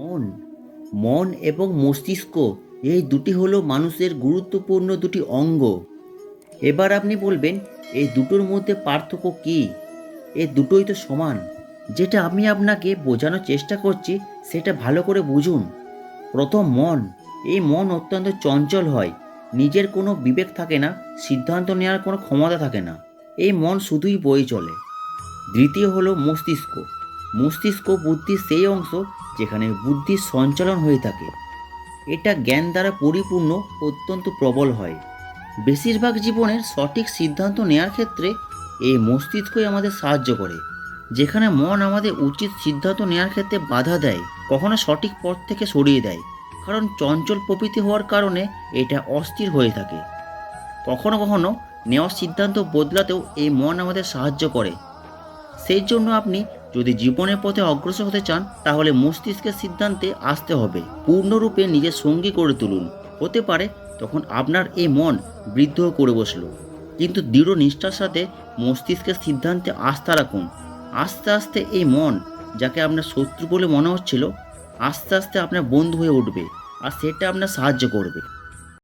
মন। মন এবং মস্তিষ্ক, এই দুটি হলো মানুষের গুরুত্বপূর্ণ দুটি অঙ্গ। এবার আপনি বলবেন, এই দুটোর মধ্যে পার্থক্য কী? এ দুটোই তো সমান। যেটা আমি আপনাকে বোঝানোর চেষ্টা করছি, সেটা ভালো করে বুঝুন। প্রথম মন, এই মন অত্যন্ত চঞ্চল হয়। নিজের কোনো বিবেক থাকে না, সিদ্ধান্ত নেওয়ার কোনো ক্ষমতা থাকে না। এই মন শুধুই বই চলে। দ্বিতীয় হলো মস্তিষ্ক। মস্তিষ্ক বুদ্ধির সেই অংশ যেখানে বুদ্ধির সঞ্চালন হয়ে থাকে। এটা জ্ঞান দ্বারা পরিপূর্ণ, অত্যন্ত প্রবল হয়। বেশিরভাগ জীবনের সঠিক সিদ্ধান্ত নেওয়ার ক্ষেত্রে এই মস্তিষ্কই আমাদের সাহায্য করে, যেখানে মন আমাদের উচিত সিদ্ধান্ত নেওয়ার ক্ষেত্রে বাধা দেয়, কখনো সঠিক পথ থেকে সরিয়ে দেয়, কারণ চঞ্চল প্রকৃতি হওয়ার কারণে এটা অস্থির হয়ে থাকে। কখনো কখনো নেওয়া সিদ্ধান্ত বদলাতেও এই মন আমাদের সাহায্য করে। সেই জন্য আপনি যদি জীবনের পথে অগ্রসর হতে চান, তাহলে মস্তিষ্কের সিদ্ধান্তে আসতে হবে। পূর্ণরূপে নিজের সঙ্গী করে তুলুন। হতে পারে তখন আপনার এই মন বৃদ্ধ করে বসল। কিন্তু দৃঢ় নিষ্ঠার সাথে মস্তিষ্কের সিদ্ধান্তে আস্থা রাখুন। আস্তে আস্তে এই মন যাকে আপনার শত্রু বলে মনে হচ্ছিল, আস্তে আস্তে আপনার বন্ধু হয়ে উঠবে আর সেটা আপনার সাহায্য করবে।